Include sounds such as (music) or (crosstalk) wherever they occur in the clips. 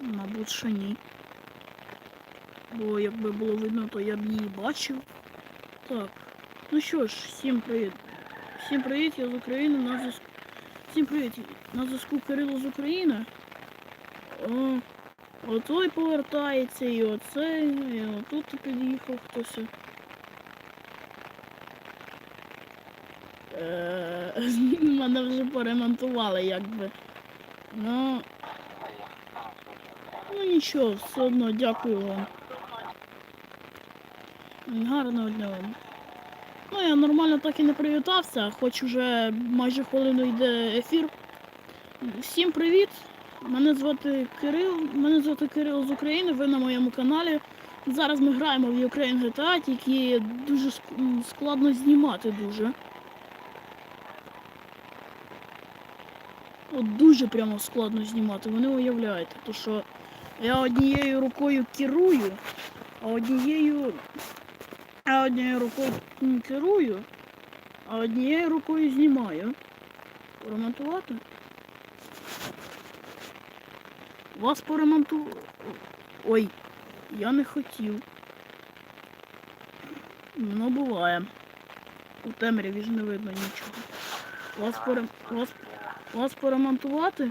Мабуть, що ні. Бо якби було видно, то я б її бачив. Так. Ну що ж, всім привіт. Всім привіт, я з України, на зв'язку. Всім привіт, на зв'язку Кирило з України. О, отой повертається, і оцей, і отут під'їхав хтось. Е, (laughs) Мене вже поремонтували, якби. Ну, ну нічого, все одно дякую вам. Гарного дня вам. Ну, я нормально так і не привітався, хоч уже майже хвилину йде ефір. Всім привіт! Мене звати Кирил. Мене звати Кирил з України, ви на моєму каналі. Зараз ми граємо в Ukraine GTA, тільки дуже складно знімати дуже. От дуже прямо складно знімати, ви не уявляєте, то що я однією рукою керую, а однією. А однією рукою керую, а однією рукою знімаю. Поремонтувати? Вас поремонту... Ой, я не хотів. Ну, буває. У темряві ж не видно нічого. Вас, поре... вас... вас поремонтувати?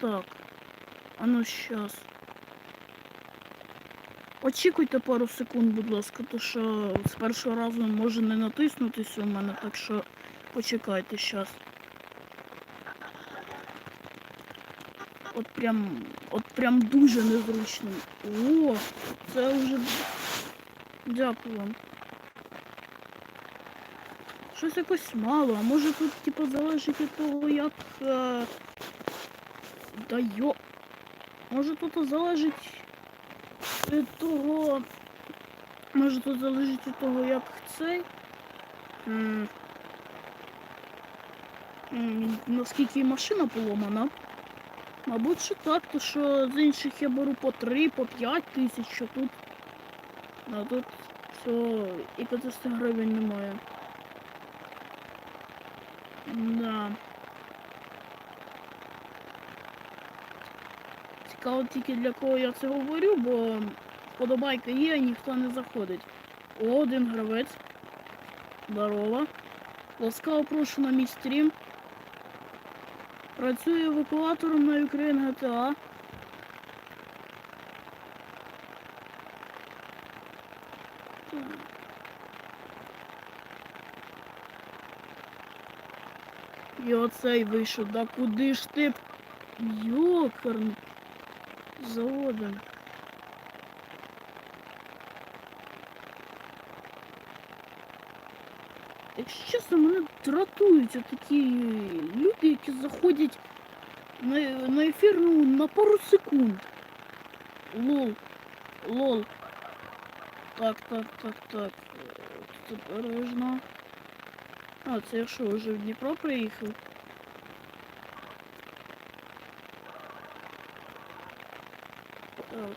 Так. А ну щас. Очікуйте пару секунд, будь ласка, то що з першого разу може не натиснутися у мене, так що почекайте щас. От прям, от прям дуже незручно. О, це вже. Дякую вам. Щось якось мало, а може тут типу залежить від того, як. Е... Да йо. Може тут залежить від того. Може тут залежить від того, як цей. М, м, Наскільки машина поломана. Мабуть, що так, то що з інших я беру по 3, по 5 тисяч, що тут. А тут все і 500 гривень немає. Да. Цікаво тільки для кого я це говорю, бо вподобайка є, ніхто не заходить. О, один гравець. Здорово. Ласкаво прошу на мій стрім. Працюю евакуатором на Ukraine GTA. І оцей вийшов. Да куди ж ти? Йокарний. Заводом. Якщо чесно, мене дратують такі люди, які заходять на, на ефір ну, на пару секунд. Лол. Лол. Так, так, так, так. Тут обережно. А, це я що, вже в Дніпро приїхав? Так.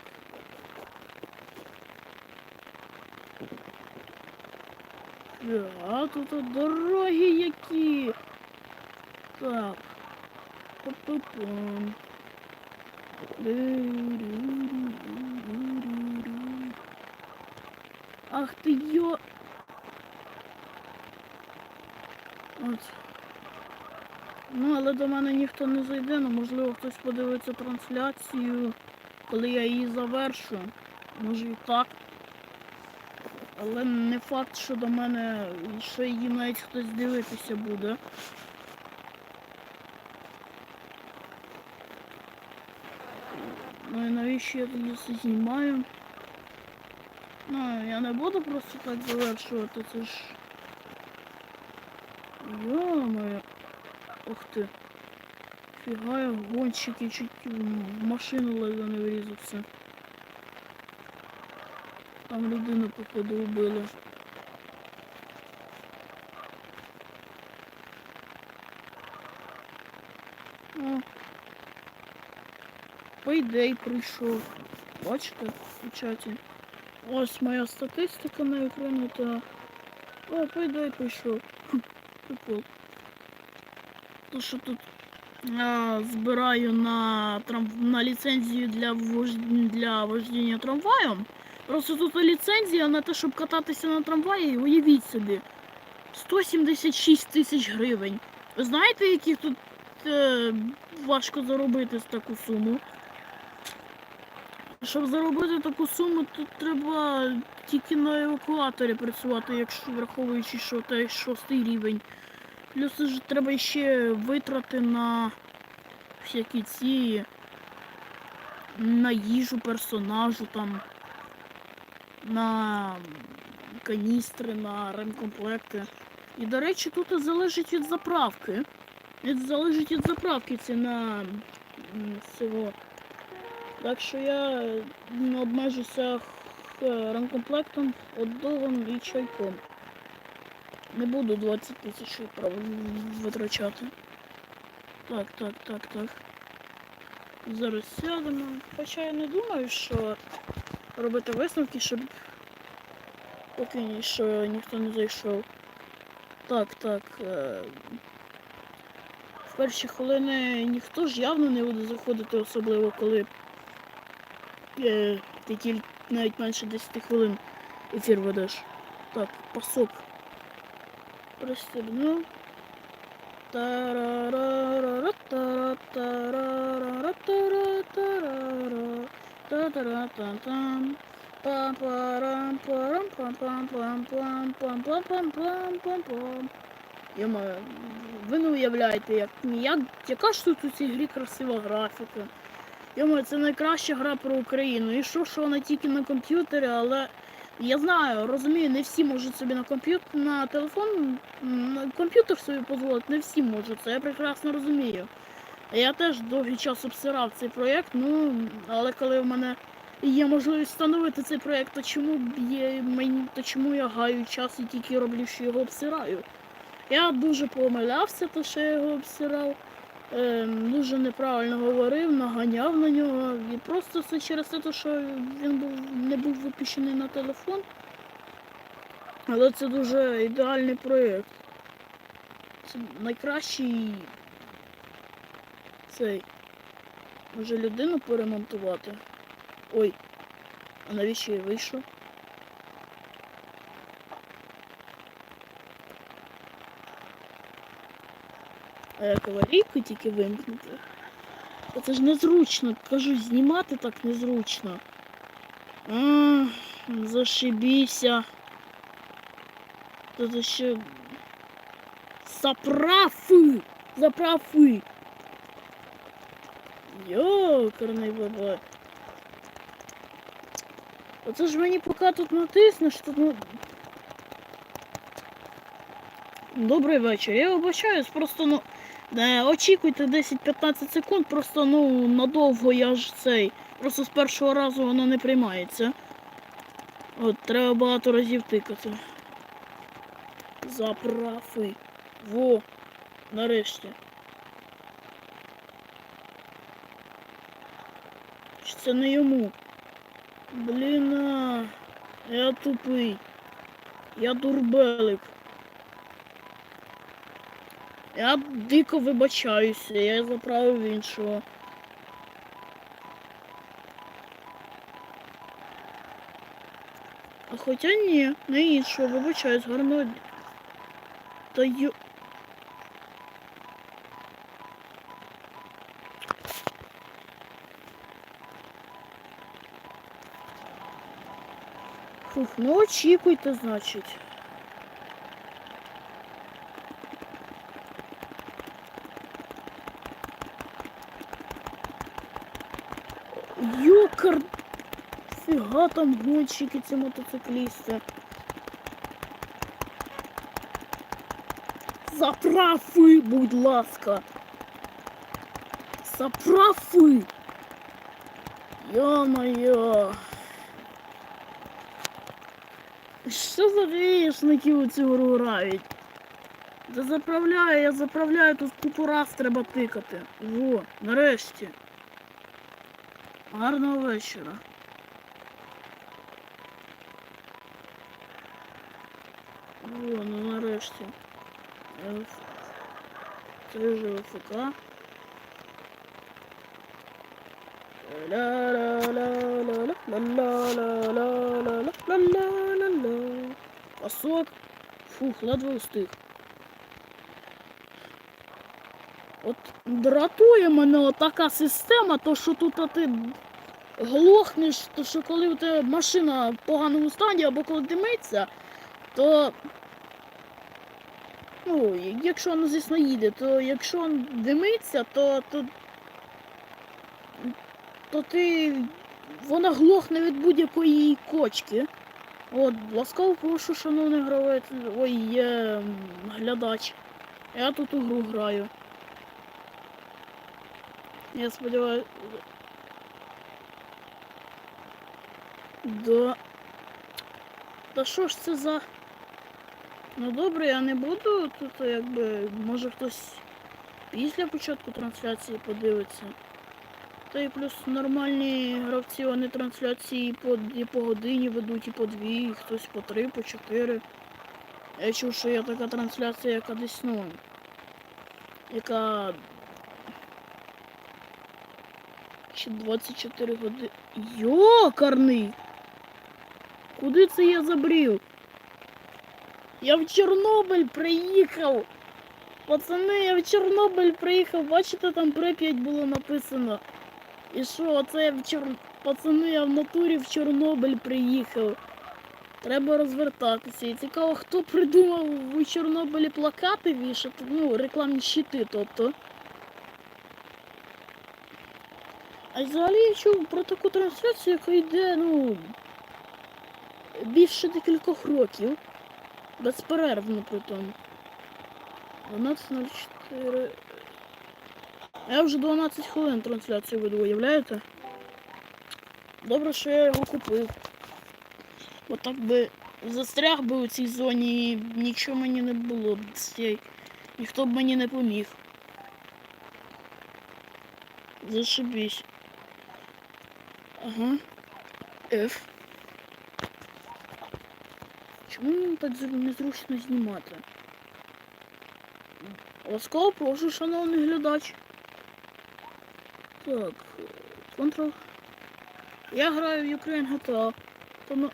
А тут дороги які. Так. Па-па-пам. Ах ти йо. От. Ну, але до мене ніхто не зайде, ну можливо хтось подивиться трансляцію, коли я її завершу. Може і так. Але не факт, що до мене ще її навіть хтось дивитися буде. Ну і навіщо я тоді це знімаю? Ну, я не буду просто так завершувати, це ж. Йо-моє. Ух ти. Фіга гонщики чуть в машину ледве не врізався. Там людину походу вбили. О. Пейдей прийшов. Бачите у чаті? Ось моя статистика на екрані та. О, Пейдей прийшов. Прикол. То, що тут а, збираю на, трам... на ліцензію для, вож... для вождіння трамваєм. Просто тут ліцензія на те, щоб кататися на трамваї, уявіть собі. 176 тисяч гривень. Ви знаєте, які тут е, важко заробити з таку суму? Щоб заробити таку суму, тут треба тільки на евакуаторі працювати, якщо враховуючи, що це шостий рівень. Плюс ж треба ще витрати на всякі ці на їжу персонажу там, на каністри, на ремкомплекти. І, до речі, тут залежить від заправки. Від залежить від заправки ціна цього. Так що я обмежуся х- ремкомплектом, і чайком. Не буду 20 тисяч витрачати. Так, так, так, так. Зараз сядемо. Хоча я не думаю, що робити висновки, щоб поки що ніхто не зайшов. Так, так. Е... В перші хвилини ніхто ж явно не буде заходити, особливо коли е, ти тільки навіть менше 10 хвилин ефір ведеш. Так, пасок. Пристебну. Та-ра-ра-ра-ра-та-ра-ра-ра-ра-ра-ра-ра. Та-та-ра-та-там. Пам-парам-парам-пам-пам-пам-пам-пам-пам-пам-пам. Йома, ви не уявляєте, як, як, яка ж тут у цій грі красива графіка. Йома, це найкраща гра про Україну. І що, що вона тільки на комп'ютері, але я знаю, розумію, не всі можуть собі на комп'ютер, на телефон, на комп'ютер собі дозволити, не всі можуть, це я прекрасно розумію. Я теж довгий час обсирав цей проєкт, ну, але коли в мене є можливість встановити цей проєкт, то чому б є мені, то чому я гаю час і тільки роблю, що його обсираю? Я дуже помилявся, то що я його обсирав. Ем, дуже неправильно говорив, наганяв на нього. І просто це через те, що він був, не був випущений на телефон. Але це дуже ідеальний проєкт. Це найкращий цей. Може людину поремонтувати. Ой, а навіщо я вийшов? Аварійку тільки вимкнути. Це ж незручно, кажу, знімати так незручно. А, зашибіся. Тут ще заправи! Заправи! Йокарний баба. Оце ж мені поки тут натиснеш, то ну. Добрий вечір. Я вибачаюсь, просто ну. Не очікуйте 10-15 секунд, просто ну надовго я ж цей. Просто з першого разу воно не приймається. От, треба багато разів тикати. Заправи. Во, нарешті. Чи це не йому? Блін, я тупий. Я дурбелик. Я дико вибачаюся, я заправив іншого. А хоча ні, не іншого, вибачаюсь, гарного дня. Та ю... Фух, ну очікуйте, значить. Фіга там гонщики ці мотоциклісти. Заправи, будь ласка. Заправи. Йо-моє. Що за вішники у цю гру? Да заправляю, я заправляю, тут купу раз треба тикати. Во, нарешті. Гарного вечора. О, ну нарешті. Е, це вже ОФК. Пасок. Фух, ледве встиг. От дратує мене така система, то що тут ти глохнеш, то що коли у тебе машина в поганому стані або коли димиться, то ну, якщо вона звісно їде, то якщо димиться, то, то, то ти вона глохне від будь-якої кочки. От, ласкаво прошу, шановний гравець, ой, є глядач. Я тут у гру граю. Я сподіваюся. Да. Та що ж це за. Ну добре, я не буду тут якби. Може хтось після початку трансляції подивиться. Та і плюс нормальні гравці, вони трансляції по, і по годині ведуть, і по дві, і хтось по три, по чотири. Я чув, що є така трансляція, яка десь, ну, яка ще 24 години. Йокарний! Куди це я забрів? Я в Чорнобиль приїхав! Пацани, я в Чорнобиль приїхав, бачите, там Прип'ять було написано. І що, оце я в Чор... Пацани, я в натурі в Чорнобиль приїхав. Треба розвертатися. І цікаво, хто придумав у Чорнобилі плакати вішати, ну, рекламні щити, тобто. А взагалі я чув про таку трансляцію, яка йде, ну. Більше декількох років. Безперервно при тому. 12.04. Я вже 12 хвилин трансляцію веду, уявляєте? Добре, що я його купив. Бо так би застряг би у цій зоні і нічого мені не було б цієї- Ніхто б мені не поміг. Зашибісь. Ага. F. Чому мені так зру- незручно знімати? Ласкаво прошу, шановний глядач. Так, контрол. Я граю в Ukraine GTA. Тому...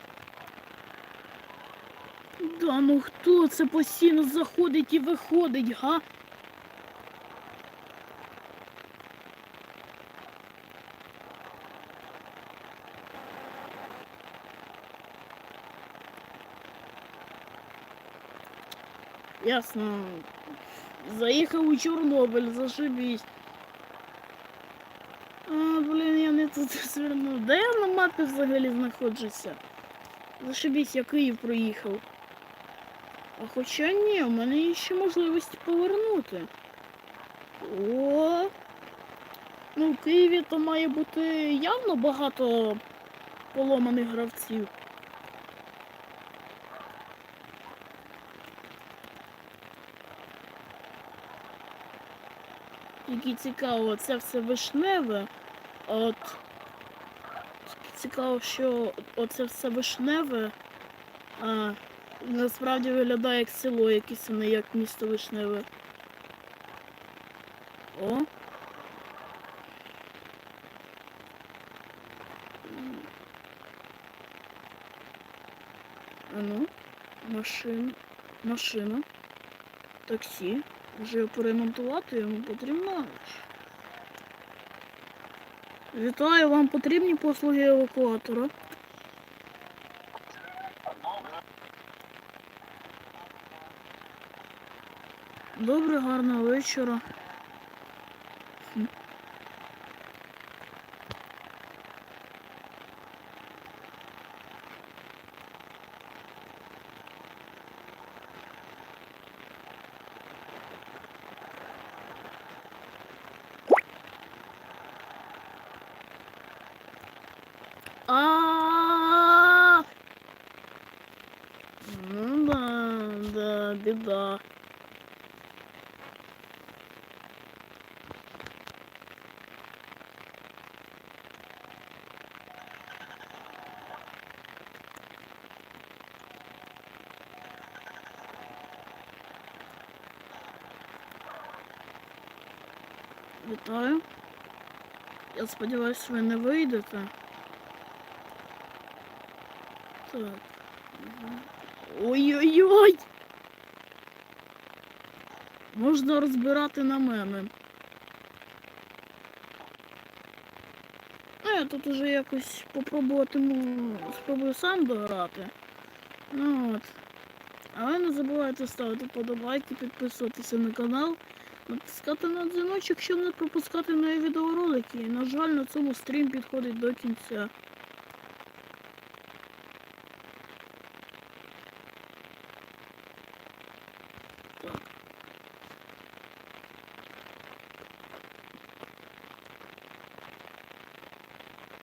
Да, ну хто це постійно заходить і виходить, га? Ясно. Заїхав у Чорнобиль, зашибісь. А, блін, я не тут (laughs) звернув. Де я на мапі взагалі знаходжуся? Зашибісь, я Київ проїхав. А хоча ні, у мене є ще можливість повернути. О. Ну, в Києві то має бути явно багато поломаних гравців. Які цікаво, це все вишневе. От цікаво, що оце все вишневе, а насправді виглядає як село якесь, а не як місто вишневе. О. А ну, машина, машина, таксі. Може його поремонтувати йому потрібно. Вітаю, вам потрібні послуги евакуатора. Добре, гарного вечора. Хм. А. Ну да, беда. Вітаю. Я сподіваюся, ви не вийдете. Так. Ой-ой-ой! Можна розбирати на меми. Ну, я тут уже якось попробуватиму, спробую сам дограти. Ну от. Але не забувайте ставити подобайки, підписуватися на канал, натискати на дзвіночок, щоб не пропускати нові відеоролики. І, на жаль, на цьому стрім підходить до кінця.